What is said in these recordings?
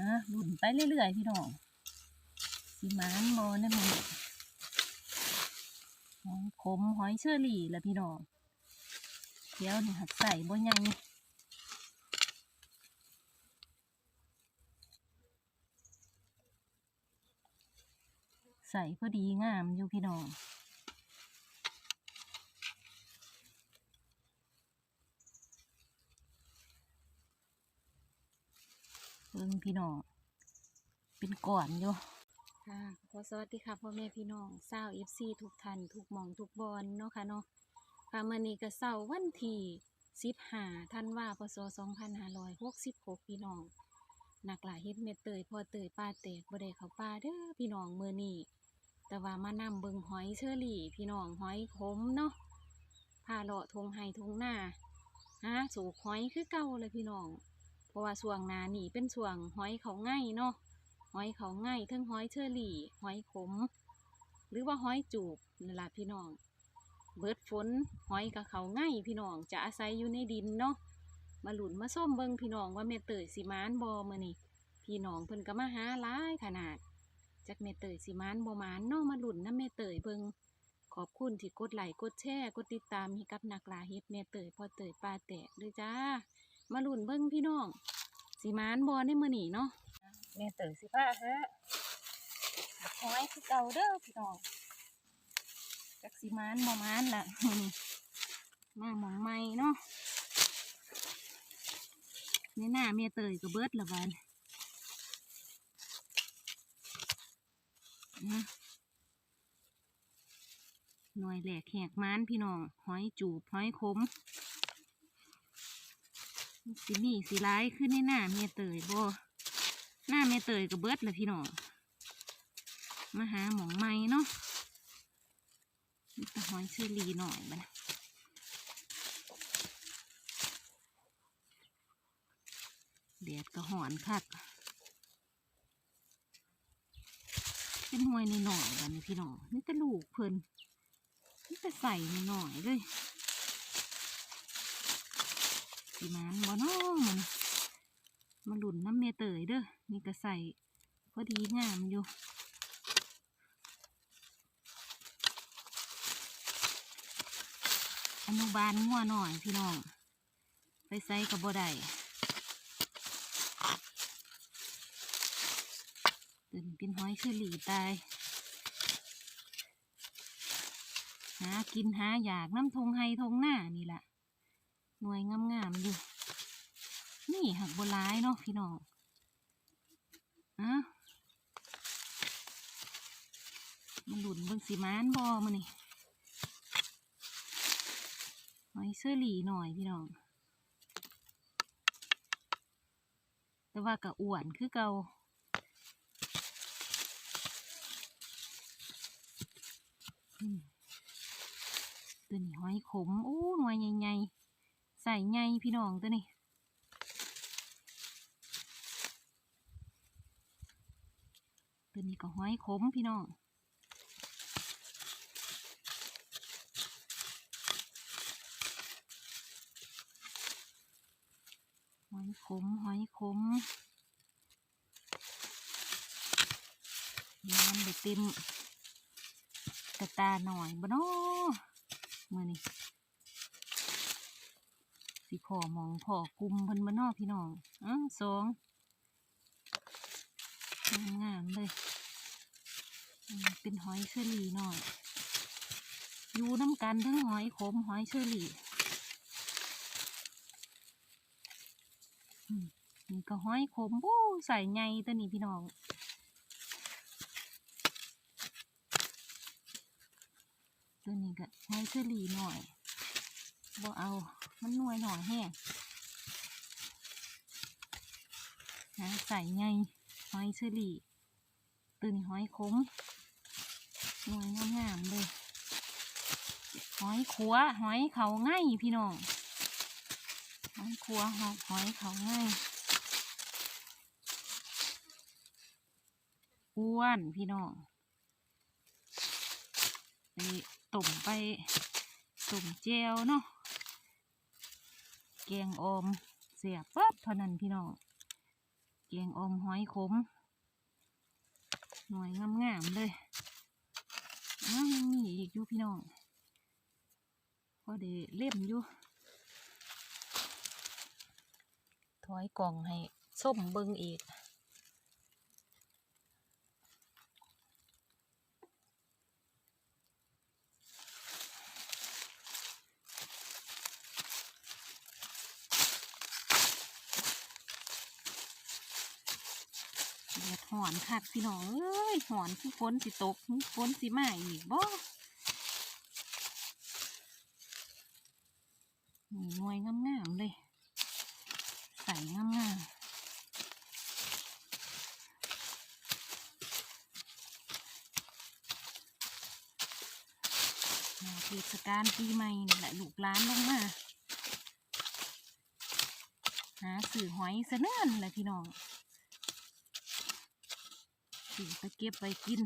นะหลุนไปเรื่อยๆพี่น้องสีมานบอนี่มันหอยขมหอยเชอรี่ละพี่น้องเดี๋ยวนี่หักใส่บ่ใหญ่ใส่พอดีงามอยู่พี่น้อง บิ่งพี่น้อง เป็นก่อนอยู่ค่ะขอสวัสดีค่ะพ่อแม่พี่น้องเศร้าเอฟซีทุกท่านทุกมองทุกบอลเนาะค่ะเนาะค่ะมื่อนี้ก็เศร้าวันที่สิบห้าธันว่าพศสองพันห้าร้อยหกสิบหกพี่น้องหนักหลายเฮ็ดเม็ดเตยพอเตยป้าแตกบ่ได้เขาป้าเด้อพี่น้องมื่อนี้แต่ว่ามานำเบิงหอยเชอรี่ พี่น้องหอยขมเนาะพาเลาะทงไห้ทงหน้าฮะสูกหอยคือเก่าเลยพี่น้อง เพราะว่าช่วงนานี่เป็นช่วงหอยเขาง่ายเนาะหอยเขาง่ายทั้งหอยเชอรี่ หอยขม หรือว่าหอยจูบนั่ล่ะพี่น้อง เบิดฝนหอยกับเขาง่ายพี่น้องจะอาศัยอยู่ในดินเนาะมาหลุนมาส้มเบิงพี่น้องว่าเมเตยสิมานบอมานี่พี่น้องเพิ่นก็มาหาหลายขนาดจากเมเตยสิมานบอมานนาะมาหลุนน้ำเมเตยเบิงขอบคุณที่กดไลค์กดแชร์กดติดตามให้กับนักลาฮ็ดเมเตยพอเตยปลาแตกด้วยจ้า มาหลุนเบิ้งพี่น้องสีมานบอในมือนีเนาะแม่เต๋อสิป้าฮะบักหอยคือเก่าเด้อพี่น้องจากสีมานบอมานล่ะมื้อนี้มาหมองใหม่เนาะในหน้าแม่เตยก็เบิดละบานนะหน่วยแหลกแหกมานพี่น้อง หอยจูบหอยขม สิมีสิร้ายขึ้นในหน้าเมเตยบ่หน้าเมเตยก็เบิดเลยพี่น้องมาหาหมองไม้เนาะนี่ตะหอยเชอรี่หน่อยบัดนะแดดก็หอนคักเป็นหวยในหน่อยบัดนี้พี่น้องนี่ต่ลูกเพิ่นนี่ต่ใส่ในหน่อยเลย สีมานบ่น้องมันมาหลุนน้ำเมเตยเด้อนี่ก็ใส่พอดีงามอยู่อนุบาลงัวหน่อยพี่น้อง ไปใส่กับบ่ได้ตื่นเป็นห้อยเชอรี่ตาย หากินหาอยากน้ำทงไฮทงหน้านี่แหละ หน่วยงามๆอยู่นี่หักโบร้ายเนาะพี่น้องอะมันหลุนเบิ่งสีมานบอมานี่หอยเสื้อหลีหน่อยพี่น้อง แต่ว่ากะอ้วนคือเกาอืมตัวนี้หอยขมโอ้หน่วยใหญ่ๆ ใส่ไงพี่น้องตัวนี้ตัวนี้ก็ห้อยขมพี่น้องหอยขมหอยขมน้ำไปเต็มกระตาหน่อยบ่เนาะมือนี้ สิพอมองพอกุมเพิ่นบ่นอพี่น้องอ้าสองงามเลย เป็นหอยเชอรี่หน่อย อยู่น้ำกันทั้งหอยขมหอยเชอรี่อืมนี่ก็หอยขมโอ้ใส่ไงตัวนี้พี่น้องตัวนี้ก็หอยเชอรี่หน่อยบ่เอา มันหน่วยหน่อยแห้งหาใส่ไงหอยเชอรี่ตัวนี้หอยขมหน่วยงามๆเลยหอยขัวหอยเขาง่ายพี่น้องหอยขัวหอยหอยเขาง่ายอ้วนพี่น้องไปต้มไปต้มเจวเนาะ แกงอมเสียบปั๊บเท่านั้นพี่น้องแกกงอมหอยขมหน่วยงามๆเลยอ้าวมีอีกอยู่พี่น้องพอเด้เล่มอยู่ถอยกล่องให้ส้มเบิ้งอีก เดือดหอน คักพี่น้องเอ้ยหอนคือฝนสิตกฝนสิมาอีกบ่นี่หน่วยงามๆเลยใส่งามๆเทศกาลปีใหม่นี่แหละลูกหลานลงมาหาสื่อหอยเสนื่อนเลยพี่น้อง สิไปเก็บไปกิน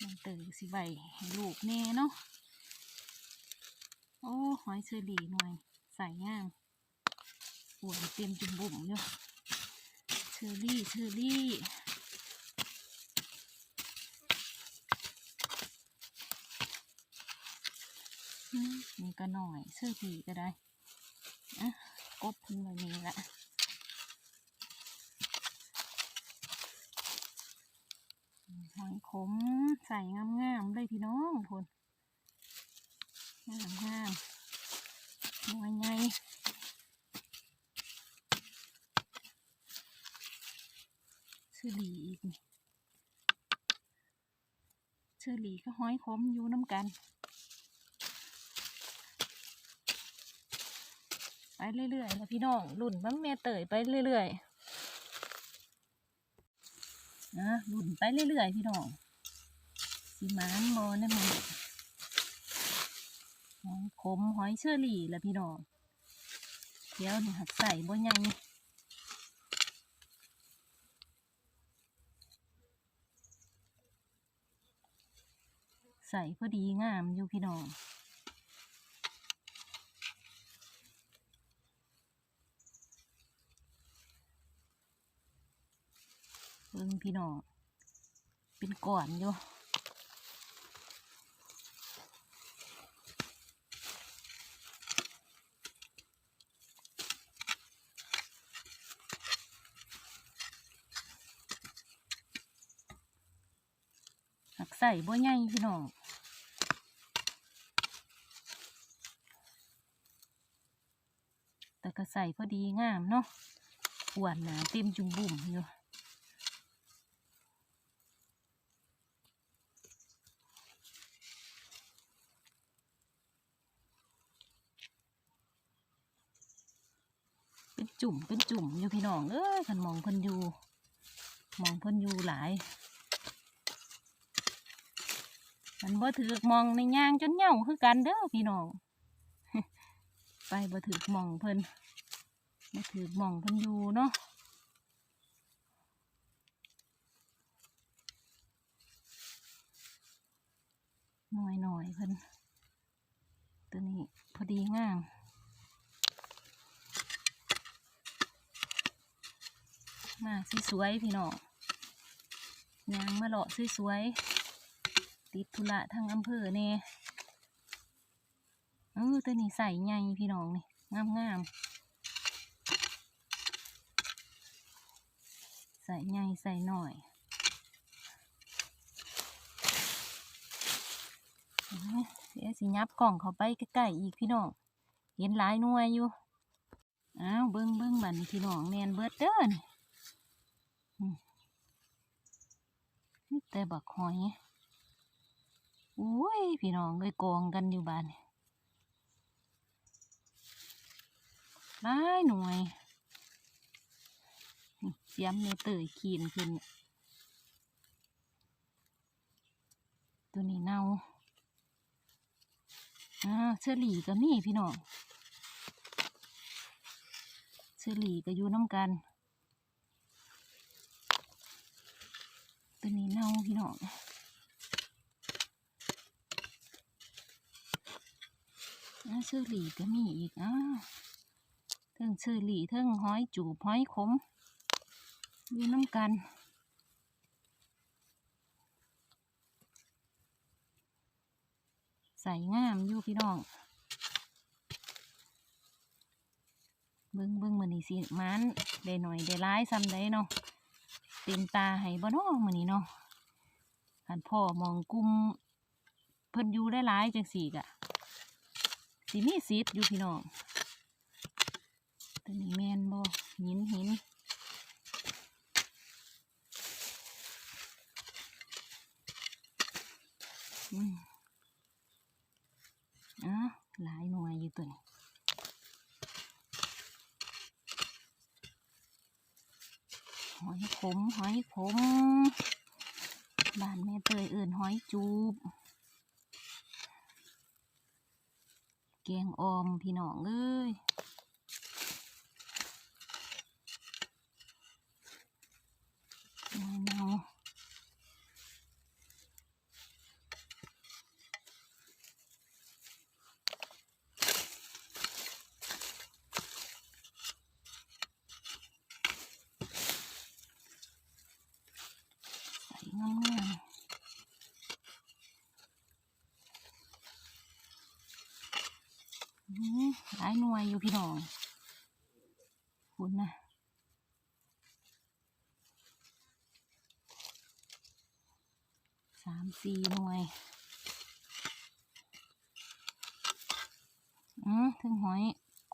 มันเตยสิใบให้ลูกแน่เนาะ โอ้ หอยเชอรี่หน่อยใส่ย่างปวดเต็มจุ่มบุ่มอยู่เชอรี่เชอรี่ อืม นี่ก็หน่อยเสื้อผีก็ได้อะกบขึ้นมานี่ละหอยขมใส่งามๆเลยพี่น้องพนงามงามหน่วยไงเชื่อหลีอีกนี่ชื่อหลีก็ห้อยขมอยู่น้ำกัน ไป เรื่อยๆนะพี่น้องรุ่นบ้างแม่เตยไปเรื่อยๆนะรุ่นไปเรื่อยๆพี่น้องสีมานบอนะมันหอยขมหอยเชอรี่ละพี่น้องเดี๋ยวนี่หักใส่บ่ยังใส่พอดีงามอยู่พี่น้อง เบิ่งพี่น้องเป็นก่อนอยู่หักใส่บ่ใหญ่พี่น้องแต่ก็ใส่พอดีงามเนาะอ้วนหนาเต็มจุ่มบุ่มอยู่ จุ่มเป็นจุ่มอยู่พี่น้องเอ้ยขันมองเพิ่นอยู่มองเพิ่นอยู่หลายมันบ่ถือกมองในย่างจนเหย่าคือกันเด้อพี่น้องไปบ่ถือกมองเพิ่นบ่ถือกมองเพิ่นอยู่เนาะหน่อยหน่อยๆเพิ่นตัวนี้พอดีงาม มาสวยๆพี่น้องยางมาเลาะสวยๆติดธุระทางอำเภอเนี่ยเออตัวนี้ใส่ใหญ่พี่น้องนี่งามงามๆใส่ใหญ่ใส่หน่อยเดี๋ยวสิยับกล่องเขาไปใกล้ๆอีกพี่น้องเห็นหลายหน่วยอยู่อ้าวเบิ้งเบิ้งบันพี่น้องแมนเบิดเด้อนี่ แต่บักหอยอุ้ยพี่น้องเลยกองกันอยู่บ้านนี่หลายหน่วยนี่เสียมเนเตยขีนขึ้น ตัวนี้เน่าอ่าเชอรี่ก็มีพี่น้องเชอรี่ก็อยู่น้ำกัน องนะเชอรี่ก็มีอีกอ้าวเทิงเชอรี่เทิงห้อยจูบห้อยขมอยู่น้ำกันใส่งามอยู่พี่น้อง เบิ้งเบิ้งมันนี่สิมันได้หน่อยได้ร้ายซ้ำได้เนาะเต็มตาให้บ้านาะมันนี่เนาะ คันพ่อมองกุมเพิ่นอยู่ได้หลายจังสี่กะสิมีสิทธิ์อยู่พี่น้องตัวนี้แมนบ่หินหินอืมอะหลายหน่วยอยู่ตัวนี้หอยขมหอยขม บ้านแม่เตยเอื่นห้อยจูบ แกงออมพี่น้องเอ้ยหน่อยเนาใส่งามๆอื้อหลายหน่วยอยู่พี่น้องคุณนะ สี่หน่วย อืมถึงหอย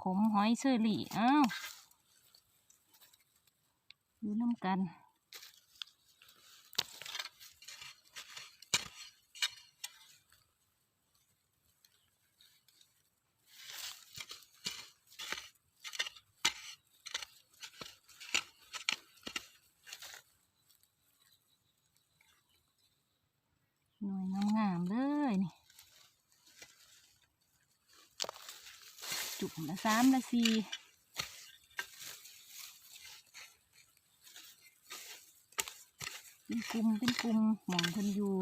ขมหอยเชอรี่อ้าวดูน้ำกัน หน่วยงามๆเลยนี่ จุ่มละ สามละสี่เป็นกลุ่มเป็นกลุ่มหมองเพิ่นอยู่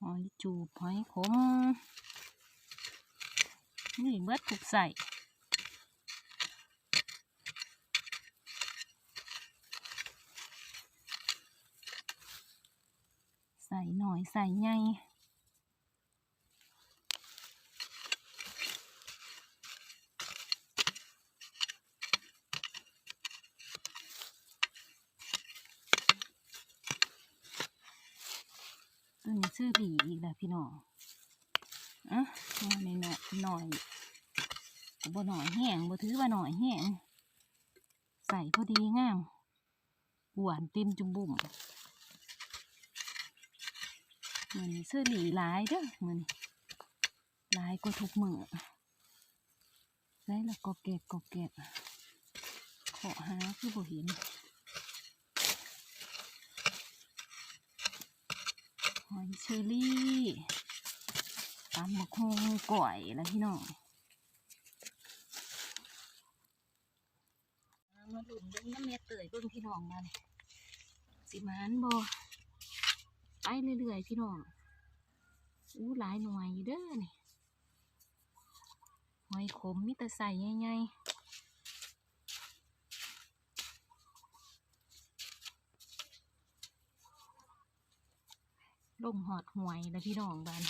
หอยจูบหอยขมนี่เบิดถูกใส่ ใส่หน่ อยใส่ใหญ่ตัวนี้ชื่อหลีอีกแล้วพี่น้องอะหน่อยหน่อยหน่อยบ่หน่อยแห้งบ่ถือว่าหน่อยแห้งใส่พอดีงามหวานเต็มจุ่มบุ่ม มือนเสื้อหลีหลายเด้อเหมือนหลายก็ทุกมือได้ละก็เก็บก็เก็บขอหาคือบ่เห็นหอยเชอรี่ตำมะคงก่อยแล้วพี่น้องมาหลุนเบิ้งน้ำเม็ดเตยเบิ้งพี่น้องมาเลยสิมานบ่ เรื่อยๆพี่น้องอู้หลายหน่วยเด้อนี่หอยขมมิตรใส่ใหญ่ๆลงหอดหวยแล้วพี่น้องบ้าน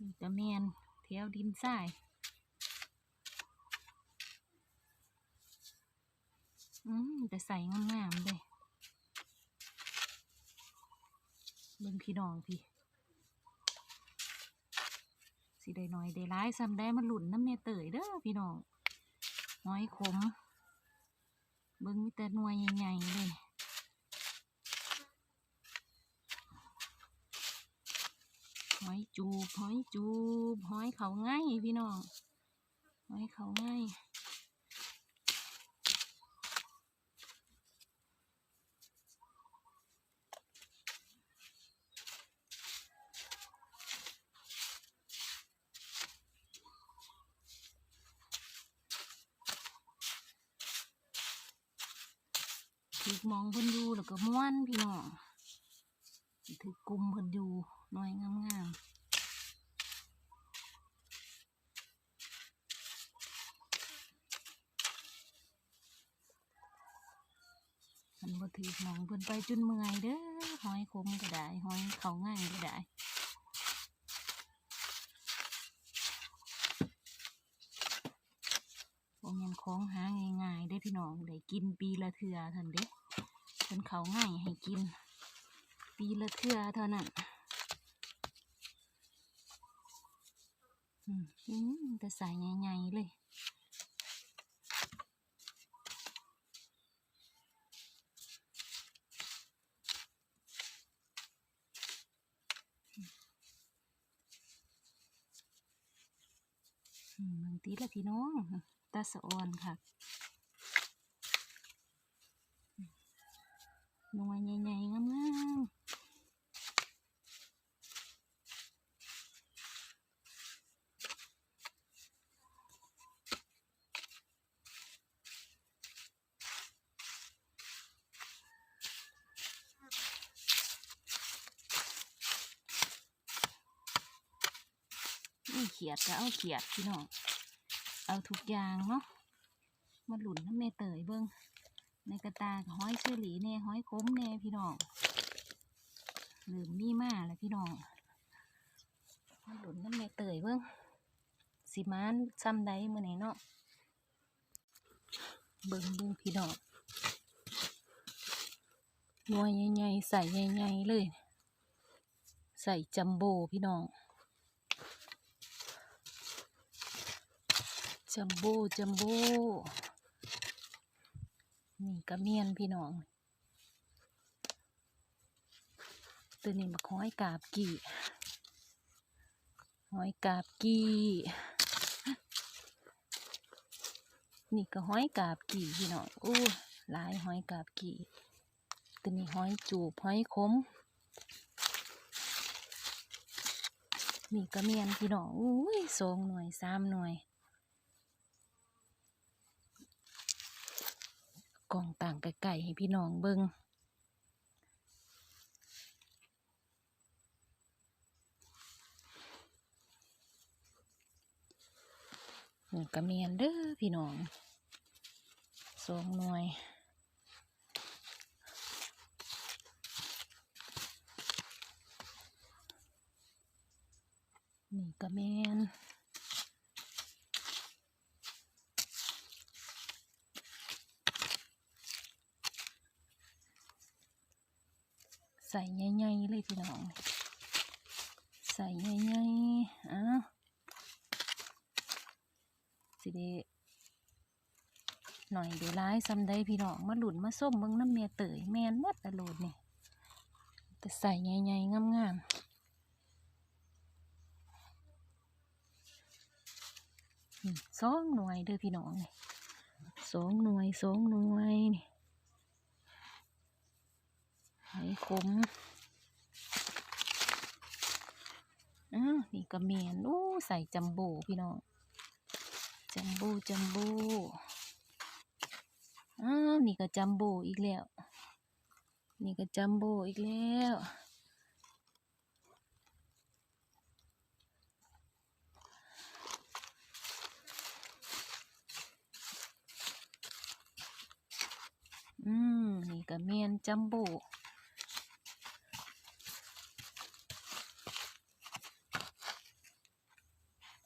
นี่ตะเมียนแถวดินทรายอืมแต่ใส่งามๆเลย เบิ่งพี่น้องพี่ สิได้น้อยได้ร้ายซ้ำได้มันหลุนน้ำเมเตยเด้อพี่น้องน้อยขม เบิ่งมีแต่หน่วยใหญ่ๆเลยหอยจูบหอยจูบหอยเขาง่ายพี่น้องหอยเขาง่าย ถือมองเพิ่นอยู่แล้วก็ม้วนพี่น้องถือกลุ่มเพิ่นอยู่หน่อยงามๆมันบ่ถือมองเพิ่นไปจนเมื่อยเด้อหอยคมก็ได้หอยเขาง่ายก็ได้ บ่แม่น ของหาง่ายๆได้พี่น้องได้กินปีละเทือเท่านั้นเด้เพิ่นเขาง่ายให้กิน ปีละเทือเท่านั้นอืมอืมแต่สายใหญ่ๆเลยอืมบางทีละพี่น้องาสะออนค่ะหน่วยใหญ่ๆงามๆนี่เขียดก็เอาเขียดพี่น้อง เอาทุกอย่างเนาะมาหลุนน้ำเมเตยเบิ้งในกระตาห้อยเชอหลีแน่ห้อยโค้มแน่พี่น้องหรือมีมาแล้วพี่น้องมาหลุนน้ำเมเตยเบิ้งสิมานซ้ำใดมื่อไหนเนาะเบิ้งเบิ้งพี่น้องน่วใหญ่ๆใส่ใหญ่ๆเลย ใส่จัมโบ้พี่น้อง จัมโบ้จัมโบ้นี่กระเมียนพี่น้อง ตัวนี้มาห้อยกาบกี่ห้อยกาบกี่นี่ก็ห้อยกาบกี่พี่น้องอู้หลายห้อยกาบกี่ตัวนี้ห้อยจูบห้อยคมนี่กระเมียนพี่น้องอุ้ยสองหน่วยสามหน่วย กล่องต่างไก่ๆให้พี่น้องเบิงนี่กระเมียนเด้อพี่น้องสองหน่วยนี่กระเมียน ใส่ใหญ่ๆเลยพี่น้องใส่ใหญ่ๆอ้าวสิเดหน่อยเดี๋ยวร้ายซ้ำได้พี่น้องมาหลุนมาส้มเบิ่งน้ำเมียเตยแมนมัดอะโลดนี่แต่ใส่ใหญ่ๆงามๆอืมสองหน่วยเด้อพี่น้องนี่สองหน่วยสองหน่วยนี่ อยขมอ้าวนี่ก็เมียนอู้ใส่จัมโบ้พี่น้อง จัมโบ้จัมโบ้อ้าวนี่ก็จัมโบ้อีกแล้ว นี่ก็จัมโบ้อีกแล้วอืม นี่ก็เมียนจัมโบ้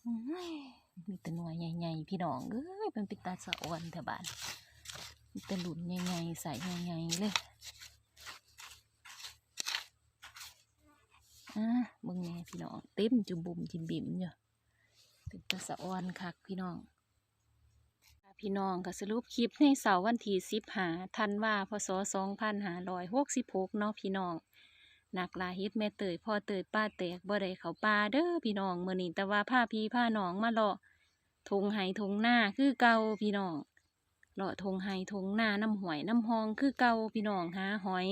อื้อหือมีแต่หน่วยใหญ่ๆ พี่น้องเอ้ยเป็นปิตาสะอ่อนแถวบ้านมีแต่หลุนใหญ่ๆใส่ใหญ่ๆเลยอะเบิ่งพี่น้องเต็มจุ่มบุ่มจิมบิ่มอยู่เป็นตาสะอ่อนคักพี่น้องพี่น้องก็สรุปคลิปในเสาร์วันที่สิบหาธันว่าพศสองพันหาร้อยหกสิบหกเนาะพี่น้องนักลาฮ็ดแม่เตยพ่อเตยป้าแตกบ่ได้เขาป่าเด้อพี่น้องเมื้อนี้แต่ว่าพาพี่พาน้องมาเลาะ ทงไห้ทงหน้าคือเก่าพี่น้องเลาะทงไห้ทงหน้าน้ำหวยน้ำหองคือเก่าพี่น้องหาหอย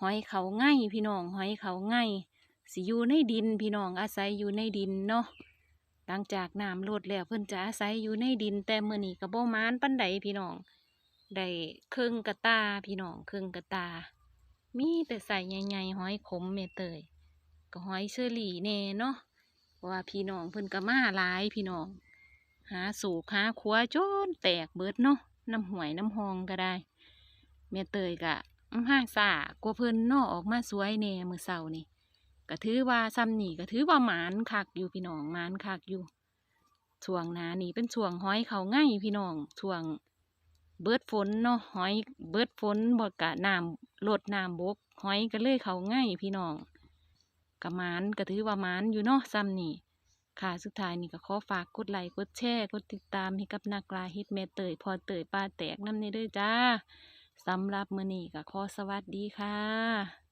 หอยเขาง่ายพี่น้องหอยเขาง่ายสิอยู่ในดินพี่น้องอาศัยอยู่ในดินเนาะหลังจากน้ำลดแล้วเพิ่นจะอาศัยอยู่ในดิน แต่เมื้อนี้ก็บ่มานปานใดพี่น้องได้ครึ่งกระตาพี่น้องครึ่งกระตา มีแต่ใส่ใหญ่ๆหอยขมเมเตยก็หอยเชอรี่แน่เนาะเพราะว่าพี่น้องเพิ่นก็มาหลายพี่น้อง หาสูกหาขัวจนแตกเบิดเนาะน้ำหวยน้ำหองก็ได้เมียเตยกะอื้อห้าสากลัวเพิ่นเนาะออกมาสวยแน่มือเช้านี่ก็ถือว่าซ้ำนี่ก็ถือว่าหมานคักอยู่พี่น้องหมานคักอยู่ช่วงนานี่เป็นช่วงห้อยเขาง่ายพี่น้องช่วงเบิดฝนเนาะห้อยเบิดฝนบดกะน้ำลดน้ำบกห้อยก็เลยเขาง่ายพี่น้องกระมานก็ถือว่าหมานอยู่เนาะซ้ำนี่ ค่ะสุดท้ายนี่ก็ขอฝากกดไลค์กดแชร์กดติดตามให้กับนักลาฮิตแม่เตยพอเตยป้าแตกน้ำในเด้วยจ้าสำหรับมื้อนี้ก็ขอสวัสดีค่ะ